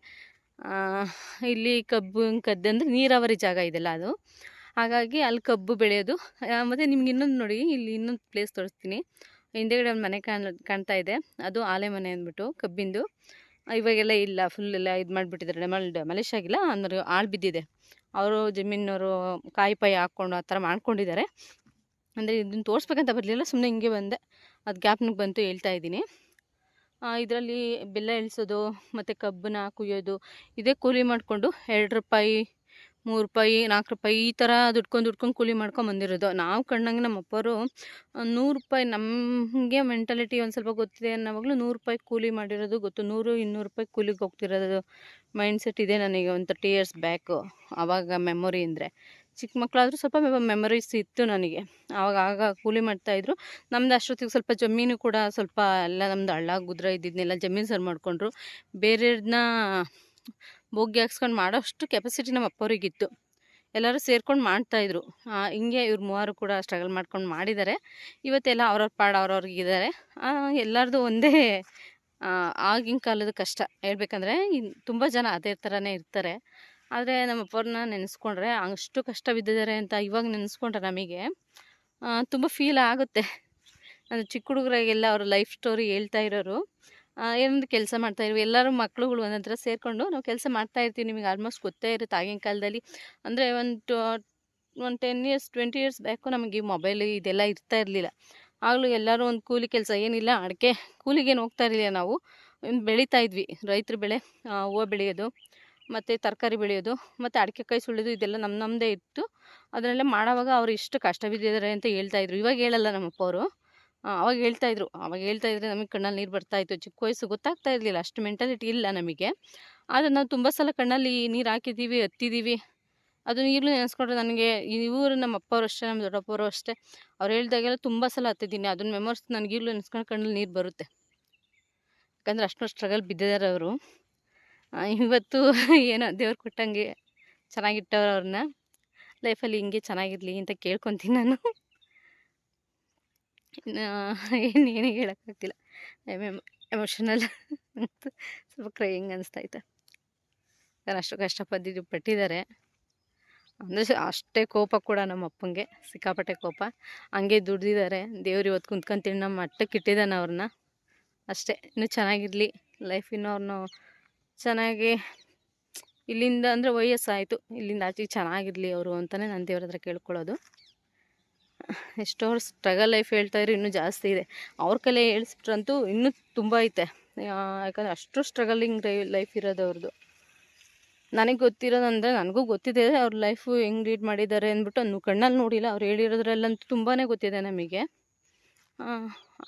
ಇಲ್ಲಿ ಕಬ್ಬು ಕದ್ದೆ ಅಂದರೆ ನೀರಾವರಿ ಜಾಗ ಇದೆಲ್ಲ ಅದು. ಹಾಗಾಗಿ ಅಲ್ಲಿ ಕಬ್ಬು ಬೆಳೆಯೋದು. ಮತ್ತು ನಿಮ್ಗೆ ಇನ್ನೊಂದು ನೋಡಿ, ಇಲ್ಲಿ ಇನ್ನೊಂದು ಪ್ಲೇಸ್ ತೋರಿಸ್ತೀನಿ. ಹಿಂದೆಗಡೆ ಒಂದು ಮನೆ ಕಾಣ್, ಕಾಣ್ತಾ ಇದೆ. ಅದು ಆಲೆ ಮನೆ ಅಂದ್ಬಿಟ್ಟು ಕಬ್ಬಿಂದು. ಇವಾಗೆಲ್ಲ ಇಲ್ಲ ಫುಲ್ ಎಲ್ಲ ಇದು ಮಾಡಿಬಿಟ್ಟಿದ್ದಾರೆ ಡೆಮಲ್ ಡೆಮಲಿಶ್ ಆಗಿಲ್ಲ, ಅಂದ್ರೆ ಆಳು ಬಿದ್ದಿದೆ. ಅವರು ಜಮೀನವರು ಕಾಯಿ ಪಾಯಿ ಹಾಕ್ಕೊಂಡು ಆ ಥರ ಮಾಡ್ಕೊಂಡಿದ್ದಾರೆ ಅಂದರೆ ಇದನ್ನು ತೋರಿಸ್ಬೇಕಂತ ಬರಲಿಲ್ಲ ಸುಮ್ಮನೆ ಹಿಂಗೆ ಬಂದೆ. ಅದು ಗ್ಯಾಪ್ನಿಗೆ ಬಂತು ಹೇಳ್ತಾ ಇದ್ದೀನಿ. ಇದರಲ್ಲಿ ಬೆಲ್ಲ ಇಳಿಸೋದು ಮತ್ತು ಕಬ್ಬನ್ನ ಕುಯ್ಯೋದು, ಇದೇ ಕೂಲಿ ಮಾಡಿಕೊಂಡು ಎರಡು ರೂಪಾಯಿ ಮೂರು ರೂಪಾಯಿ, ನಾಲ್ಕು ರೂಪಾಯಿ ಈ ಥರ ದುಡ್ಕೊಂಡು ದುಡ್ಕೊಂಡು ಕೂಲಿ ಮಾಡ್ಕೊಂಡು ಬಂದಿರೋದು. ನಾವು ಕಂಡಂಗೆ ನಮ್ಮ ಅಪ್ಪರು ನೂರು ರೂಪಾಯಿ ನಮಗೆ ಮೆಂಟಾಲಿಟಿ ಒಂದು ಸ್ವಲ್ಪ ಗೊತ್ತಿದೆ ಅನ್ನೋವಾಗಲೂ ನೂರು ರೂಪಾಯಿ ಕೂಲಿ ಮಾಡಿರೋದು ಗೊತ್ತು. ನೂರು, ಇನ್ನೂರು ರೂಪಾಯಿ ಕೂಲಿಗೆ ಹೋಗ್ತಿರೋದು ಮೈಂಡ್ಸೆಟ್ ಇದೆ ನನಗೆ ಒಂದು ತರ್ಟಿ ಇಯರ್ಸ್ ಬ್ಯಾಕು ಆವಾಗ ಮೆಮೊರಿ ಅಂದರೆ ಚಿಕ್ಕ ಮಕ್ಕಳಾದರೂ ಸ್ವಲ್ಪ ಮೆಮೊರೀಸ್ ಇತ್ತು ನನಗೆ. ಆವಾಗ ಆಗ ಕೂಲಿ ಮಾಡ್ತಾಯಿದ್ರು ನಮ್ದು ಅಷ್ಟೊತ್ತಿಗೆ ಸ್ವಲ್ಪ ಜಮೀನು ಕೂಡ ಸ್ವಲ್ಪ ಎಲ್ಲ ನಮ್ದು ಹಳ್ಳ ಗುದ್ರ ಇದ್ದಿದ್ದನ್ನೆಲ್ಲ ಜಮೀನು ಸರ್ ಮಾಡಿಕೊಂಡ್ರು. ಬೇರೆಯವ್ರನ್ನ ಬೋಗಿ ಹಾಕ್ಸ್ಕೊಂಡು ಮಾಡೋಷ್ಟು ಕೆಪಾಸಿಟಿ ನಮ್ಮ ಅಪ್ಪವ್ರಿಗಿತ್ತು. ಎಲ್ಲರೂ ಸೇರ್ಕೊಂಡು ಮಾಡ್ತಾಯಿದ್ರು ಹಿಂಗೆ ಇವ್ರು ಮೂವರು ಕೂಡ ಸ್ಟ್ರಗಲ್ ಮಾಡ್ಕೊಂಡು ಮಾಡಿದ್ದಾರೆ ಇವತ್ತೆಲ್ಲ ಅವ್ರವ್ರ ಪಾಡು ಅವ್ರವ್ರಿಗಿದ್ದಾರೆ ಎಲ್ಲರದು ಒಂದೇ ಆಗಿನ ಕಾಲದ ಕಷ್ಟ. ಹೇಳ್ಬೇಕಂದ್ರೆ ತುಂಬ ಜನ ಅದೇ ಥರನೇ ಇರ್ತಾರೆ. ಆದರೆ ನಮ್ಮ ಅಪ್ಪವ್ರನ್ನ ನೆನೆಸ್ಕೊಂಡ್ರೆ ಅಷ್ಟು ಕಷ್ಟ ಬಿದ್ದಿದ್ದಾರೆ ಅಂತ ಇವಾಗ ನೆನೆಸ್ಕೊಂಡ್ರೆ ನಮಗೆ ತುಂಬ ಫೀಲ್ ಆಗುತ್ತೆ. ಅಂದರೆ ಚಿಕ್ಕ ಹುಡುಗರಾಗೆಲ್ಲ ಅವ್ರ ಲೈಫ್ ಸ್ಟೋರಿ ಹೇಳ್ತಾ ಇರೋರು. ಏನೊಂದು ಕೆಲಸ ಮಾಡ್ತಾ ಇರ್ವಿ ಎಲ್ಲರೂ ಮಕ್ಕಳುಗಳು ಒಂದೊಂಥರ ಸೇರಿಕೊಂಡು ನಾವು ಕೆಲಸ ಮಾಡ್ತಾ ಇರ್ತೀವಿ. ನಿಮಗೆ ಆಲ್ಮೋಸ್ಟ್ ಗೊತ್ತೇ ಇರುತ್ತೆ ಆಗಿನ ಕಾಲದಲ್ಲಿ. ಅಂದರೆ ಒಂದು ಒಂದು ten years twenty years back ನಮಗೆ ಈ ಮೊಬೈಲ್ ಇದೆಲ್ಲ ಇರ್ತಾ ಇರಲಿಲ್ಲ. ಆಗಲೂ ಎಲ್ಲರೂ ಒಂದು ಕೂಲಿ ಕೆಲಸ ಏನಿಲ್ಲ ಅಡಿಕೆ ಕೂಲಿಗೇನು ಹೋಗ್ತಾ ಇರಲಿಲ್ಲ ನಾವು. ಬೆಳೀತಾ ಇದ್ವಿ. ರೈತರ ಬೆಳೆ ಹೂವು ಬೆಳೆಯೋದು, ಮತ್ತು ತರಕಾರಿ ಬೆಳೆಯೋದು, ಮತ್ತು ಅಡಿಕೆ ಕೈ ಸುಳಿದು ಇದೆಲ್ಲ ನಮ್ಮ ನಮ್ಮದೇ ಇತ್ತು. ಅದನ್ನೆಲ್ಲ ಮಾಡೋವಾಗ ಅವ್ರು ಇಷ್ಟು ಕಷ್ಟ ಬಿದ್ದಿದ್ದಾರೆ ಅಂತ ಹೇಳ್ತಾ ಇದ್ರು. ಇವಾಗ ಹೇಳಲ್ಲ ನಮ್ಮಪ್ಪ ಅವರು. ಅವಾಗ ಹೇಳ್ತಾ ಇದ್ರು. ಅವಾಗ ಹೇಳ್ತಾ ಇದ್ರೆ ನಮಗೆ ಕಣ್ಣಲ್ಲಿ ನೀರು ಬರ್ತಾ ಇತ್ತು. ಚಿಕ್ಕ ವಯಸ್ಸು ಗೊತ್ತಾಗ್ತಾ ಇರಲಿಲ್ಲ. ಅಷ್ಟು ಮೆಂಟಾಲಿಟಿ ಇಲ್ಲ ನಮಗೆ. ಆದರೆ ನಾವು ತುಂಬ ಸಲ ಕಣ್ಣಲ್ಲಿ ನೀರು ಹಾಕಿದ್ದೀವಿ, ಹತ್ತಿದ್ದೀವಿ. ಅದು ಈಗಲೂ ನೆನೆಸ್ಕೊಂಡ್ರೆ ನನಗೆ ಇವರು ನಮ್ಮ ಅಪ್ಪವ್ರು ಅಷ್ಟೇ ನಮ್ಮ ದೊಡ್ಡಪ್ಪವರು ಅಷ್ಟೇ. ಅವ್ರು ಹೇಳ್ದಾಗೆಲ್ಲ ತುಂಬ ಸಲ ಹತ್ತಿದ್ದೀನಿ. ಅದನ್ನ ಮೆಮೊರ್ಸ್ ನನಗೆ ಈಗಲೂ ನೆನೆಸ್ಕೊಂಡು ಕಣ್ಣಲ್ಲಿ ನೀರು ಬರುತ್ತೆ. ಯಾಕಂದ್ರೆ ಅಷ್ಟು ಸ್ಟ್ರಗಲ್ ಬಿದ್ದಿದ್ದಾರೆ ಅವರು. ಇವತ್ತು ಏನೋ ದೇವ್ರು ಕೊಟ್ಟಂಗೆ ಚೆನ್ನಾಗಿಟ್ಟವ್ರು ಅವ್ರನ್ನ ಲೈಫಲ್ಲಿ ಹಿಂಗೆ ಚೆನ್ನಾಗಿರಲಿ ಅಂತ ಕೇಳ್ಕೊತೀನಿ ನಾನು. ಏನು ಏನು ಹೇಳೋಕ್ಕಾಗ್ತಿಲ್ಲ ಎಮೋಷನಲ್ ಸ್ವಲ್ಪ ಕ್ರೈಯಿಂಗ್ ಅನಿಸ್ತೈತೆ ಯಾರು ಅಷ್ಟು ಕಷ್ಟಪಟ್ಟಿದ್ದು ಪಟ್ಟಿದ್ದಾರೆ. ಅಂದರೆ ಅಷ್ಟೇ ಕೋಪ ಕೂಡ ನಮ್ಮ ಅಪ್ಪಂಗೆ, ಸಿಕ್ಕಾಪಟ್ಟೆ ಕೋಪ. ಹಂಗೆ ದುಡ್ದಿದ್ದಾರೆ. ದೇವ್ರು ಇವತ್ತು ಕುಂತ್ಕೊಂತೀನಿ ನಮ್ಮ ಮಟ್ಟಕ್ಕೆ ಇಟ್ಟಿದ್ದಾನೆ ಅವ್ರನ್ನ. ಅಷ್ಟೇ. ಇನ್ನೂ ಚೆನ್ನಾಗಿರಲಿ. ಲೈಫ್ ಇನ್ನೂ ಅವ್ರನ್ನ ಚೆನ್ನಾಗಿ ಇಲ್ಲಿಂದ ಅಂದರೆ ವಯಸ್ಸಾಯಿತು. ಇಲ್ಲಿಂದ ಆಚೆಗೆ ಚೆನ್ನಾಗಿರಲಿ ಅವರು ಅಂತಲೇ ನಾನು ದೇವ್ರ ಹತ್ರ ಕೇಳ್ಕೊಳ್ಳೋದು. ಎಷ್ಟೋ ಸ್ಟ್ರಗಲ್ ಲೈಫ್ ಹೇಳ್ತಾ ಇರೋ ಇನ್ನೂ ಜಾಸ್ತಿ ಇದೆ. ಅವ್ರ ಕಲೆ ಹೇಳಿಸ್ಬಿಟ್ರಂತೂ ಇನ್ನೂ ತುಂಬ ಐತೆ. ಯಾಕಂದರೆ ಅಷ್ಟು ಸ್ಟ್ರಗಲಿಂಗ್ ಲೈಫ್ ಇರೋದು ಅವ್ರದ್ದು ನನಗೆ ಗೊತ್ತಿರೋದಂದರೆ, ನನಗೂ ಗೊತ್ತಿದೆ ಅವ್ರ ಲೈಫು ಹೆಂಗೆ ಲೀಡ್ ಮಾಡಿದ್ದಾರೆ ಅಂದ್ಬಿಟ್ಟು ಅನ್ನು ಕಣ್ಣಲ್ಲಿ ನೋಡಿಲ್ಲ. ಅವ್ರು ಹೇಳಿರೋದ್ರಲ್ಲಂತೂ ತುಂಬಾ ಗೊತ್ತಿದೆ ನಮಗೆ.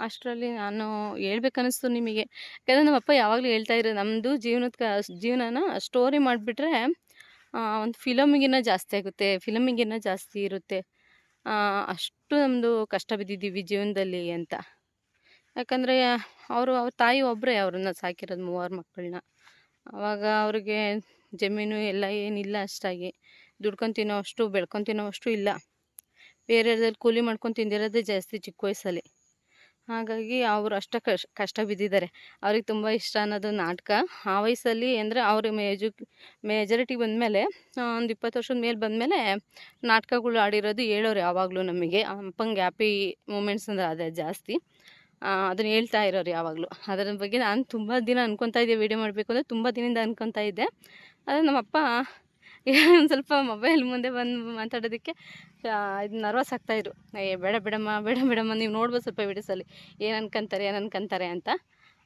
ಅಷ್ಟರಲ್ಲಿ ನಾನು ಹೇಳ್ಬೇಕನ್ನಿಸ್ತು ನಿಮಗೆ. ಯಾಕಂದರೆ ನಮ್ಮಪ್ಪ ಯಾವಾಗಲೂ ಹೇಳ್ತಾ ಇರೋ ನಮ್ಮದು ಜೀವನದ ಕ, ಜೀವನನ ಸ್ಟೋರಿ ಮಾಡಿಬಿಟ್ರೆ ಒಂದು ಫಿಲಮಿಗಿನ್ನ ಜಾಸ್ತಿ ಆಗುತ್ತೆ ಫಿಲಮಿಗಿನ್ನ ಜಾಸ್ತಿ ಇರುತ್ತೆ. ಅಷ್ಟು ನಮ್ಮದು ಕಷ್ಟ ಬಿದ್ದಿದ್ದೀವಿ ಜೀವನದಲ್ಲಿ ಅಂತ. ಯಾಕಂದರೆ ಅವರು, ಅವ್ರ ತಾಯಿ ಒಬ್ಬರೇ ಅವ್ರನ್ನ ಸಾಕಿರೋದು ಮೂವರು ಮಕ್ಕಳನ್ನ. ಆವಾಗ ಅವ್ರಿಗೆ ಜಮೀನು ಎಲ್ಲ ಏನಿಲ್ಲ ಅಷ್ಟಾಗಿ. ದುಡ್ಕೊಂಡು ತಿನ್ನೋ ಅಷ್ಟು ಬೆಳ್ಕೊಂಡು ತಿನ್ನೋ ಅಷ್ಟು ಇಲ್ಲ. ಬೇರೆಯವ್ರಲ್ಲಿ ಕೂಲಿ ಮಾಡ್ಕೊಂಡು ತಿಂದಿರೋದೇ ಜಾಸ್ತಿ ಚಿಕ್ಕ ವಯಸ್ಸಲ್ಲಿ. ಹಾಗಾಗಿ ಅವರು ಅಷ್ಟ ಕಷ್ಟ ಬಿದ್ದಿದ್ದಾರೆ. ಅವ್ರಿಗೆ ತುಂಬ ಇಷ್ಟ ಅನ್ನೋದು ನಾಟಕ. ಆ ವಯಸ್ಸಲ್ಲಿ ಅಂದರೆ ಅವ್ರ ಮೇಜು, ಮೇಜಾರಿಟಿ ಬಂದಮೇಲೆ ಒಂದು ಇಪ್ಪತ್ತು ವರ್ಷದ ಮೇಲೆ ಬಂದಮೇಲೆ ನಾಟಕಗಳು ಆಡಿರೋದು ಹೇಳೋರು ಯಾವಾಗಲೂ ನಮಗೆ. ಅಪ್ಪಂಗೆ ಹ್ಯಾಪಿ ಮೂಮೆಂಟ್ಸ್ ಅಂದರೆ ಅದೇ ಜಾಸ್ತಿ. ಅದನ್ನು ಹೇಳ್ತಾ ಇರೋರು ಯಾವಾಗಲೂ. ಅದರ ಬಗ್ಗೆ ನಾನು ತುಂಬ ದಿನ ಅನ್ಕೊತಾ ಇದ್ದೆ ವೀಡಿಯೋ ಮಾಡಬೇಕು ಅಂದರೆ ತುಂಬ ದಿನದಿಂದ ಅನ್ಕೊತಾ ಇದ್ದೆ. ಆದರೆ ನಮ್ಮಪ್ಪ ಒಂದು ಸ್ವಲ್ಪ ಮೊಬೈಲ್ ಮುಂದೆ ಬಂದು ಮಾತಾಡೋದಕ್ಕೆ ಇದು ನರ್ವಸ್ ಆಗ್ತಾಯಿದ್ರು ಏ, ಬೇಡ ಬೇಡಮ್ಮ ಬೇಡ ಬೇಡಮ್ಮ, ನೀವು ನೋಡ್ಬೋದು ಸ್ವಲ್ಪ ವಿಡಿಯೋಸಲ್ಲಿ ಏನು ಅನ್ಕೊಂತಾರೆ ಏನು ಅನ್ಕೊಂತಾರೆ ಅಂತ.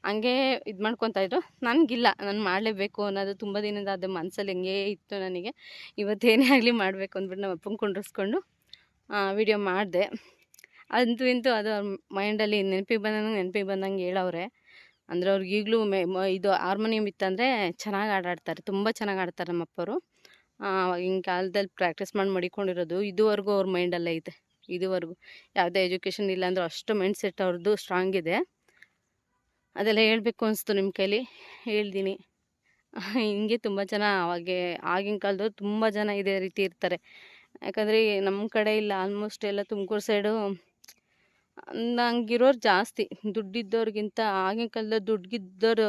ಹಂಗೆ ಇದು ಮಾಡ್ಕೊತಾಯಿದ್ರು ನನಗಿಲ್ಲ, ನಾನು ಮಾಡಲೇಬೇಕು ಅನ್ನೋದು ತುಂಬ ದಿನದ ಅದು ಮನಸ್ಸಲ್ಲಿ ಹೆಂಗೇ ಇತ್ತು ನನಗೆ. ಇವತ್ತೇನೇ ಆಗಲಿ ಮಾಡಬೇಕು ಅಂದ್ಬಿಟ್ಟು ನಮ್ಮ ಅಪ್ಪನ ಕುಂಡ್ರಿಸ್ಕೊಂಡು ವಿಡಿಯೋ ಮಾಡಿದೆ. ಅಂತೂ ಇಂತೂ ಅದು ಅವ್ರ ಮೈಂಡಲ್ಲಿ ನೆನಪಿಗೆ ಬಂದಂಗೆ ನೆನಪಿಗೆ ಬಂದಂಗೆ ಹೇಳವ್ರೆ. ಅಂದರೆ ಅವ್ರಿಗೆ ಈಗಲೂ ಮೆ ಇದು ಹಾರ್ಮೋನಿಯಂ ಇತ್ತಂದರೆ ಚೆನ್ನಾಗಿ ಆಡಾಡ್ತಾರೆ, ತುಂಬ ಚೆನ್ನಾಗಿ ಆಡ್ತಾರೆ ನಮ್ಮ ಅಪ್ಪರು ಆಗಿನ ಕಾಲದಲ್ಲಿ ಪ್ರಾಕ್ಟೀಸ್ ಮಾಡಿ ಮಡಿಕೊಂಡಿರೋದು ಇದುವರೆಗೂ ಅವ್ರ ಮೈಂಡಲ್ಲೇ ಐತೆ, ಇದುವರೆಗೂ. ಯಾವುದೇ ಎಜುಕೇಷನ್ ಇಲ್ಲ ಅಂದರೂ ಅಷ್ಟು ಮೈಂಡ್ ಸೆಟ್ ಅವ್ರದ್ದು ಸ್ಟ್ರಾಂಗ್ ಇದೆ. ಅದೆಲ್ಲ ಹೇಳಬೇಕು ಅನಿಸ್ತು ನಿಮ್ಮ ಕೈಲಿ? ಹೇಳ್ತೀನಿ ಹಿಂಗೆ ತುಂಬ ಜನ ಅವಾಗೆ ಆಗಿನ ಕಾಲದವ್ರು ತುಂಬ ಜನ ಇದೇ ರೀತಿ ಇರ್ತಾರೆ. ಯಾಕಂದರೆ ನಮ್ಮ ಕಡೆ ಇಲ್ಲ ಆಲ್ಮೋಸ್ಟ್ ಎಲ್ಲ ತುಮಕೂರು ಸೈಡು ಹಂಗಿರೋರು ಜಾಸ್ತಿ. ದುಡ್ಡಿದ್ದವ್ರಿಗಿಂತ ಆಗಿನ ಕಾಲದಲ್ಲಿ ದುಡ್ಡಿದ್ದವರು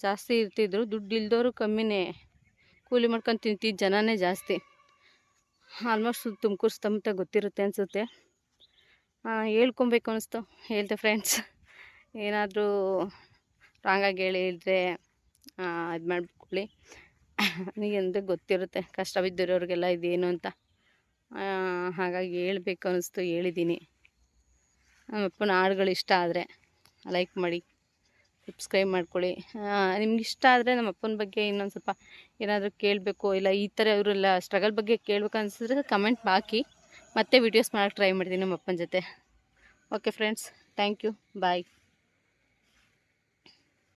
ಜಾಸ್ತಿ ಇರ್ತಿದ್ರು ದುಡ್ಡು ಇಲ್ದವರು ಕಮ್ಮಿನೇ. ಕೂಲಿ ಮಾಡ್ಕೊಂಡು ತಿಂತೀವಿ ಜನನೇ ಜಾಸ್ತಿ. ಆಲ್ಮೋಸ್ಟ್ ತುಮಕೂರು ಸುತ್ತಮುತ್ತ ಗೊತ್ತಿರುತ್ತೆ ಅನಿಸುತ್ತೆ. ಹೇಳ್ಕೊಬೇಕು ಅನಿಸ್ತು ಹೇಳ್ತೆ ಫ್ರೆಂಡ್ಸ್ ಏನಾದರೂ ರಾಂಗಾಗಿ ಹೇಳಿದ್ರೆ ಇದು ಮಾಡ್ಕೊಳ್ಳಿ ನನಗೆ ಗೊತ್ತಿರುತ್ತೆ, ಕಷ್ಟ ಬಿದ್ದಿರೋರಿಗೆಲ್ಲ ಇದೇನು ಅಂತ. ಹಾಗಾಗಿ ಹೇಳ್ಬೇಕು ಅನ್ನಿಸ್ತು ಹೇಳಿದ್ದೀನಿ ನಮ್ಮಪ್ಪನ ಹಾಡುಗಳು ಇಷ್ಟ ಆದರೆ ಲೈಕ್ ಮಾಡಿ ಸಬ್ಸ್ಕ್ರೈಬ್ ಮಾಡ್ಕೊಳ್ಳಿ ನಿಮ್ಗೆ ಇಷ್ಟ ಆದರೆ ನಮ್ಮ ಅಪ್ಪನ ಬಗ್ಗೆ ಇನ್ನೊಂದು ಸ್ವಲ್ಪ ಏನಾದರೂ ಕೇಳಬೇಕು, ಇಲ್ಲ ಈ ಥರ ಇವರೆಲ್ಲ ಸ್ಟ್ರಗಲ್ ಬಗ್ಗೆ ಕೇಳಬೇಕು ಅನಿಸಿದ್ರೆ ಕಮೆಂಟ್ ಹಾಕಿ. ಮತ್ತೆ ವೀಡಿಯೋಸ್ ಮಾಡೋಕ್ಕೆ ಟ್ರೈ ಮಾಡ್ತೀನಿ ನಮ್ಮ ಅಪ್ಪನ ಜೊತೆ. Okay friends thank you bye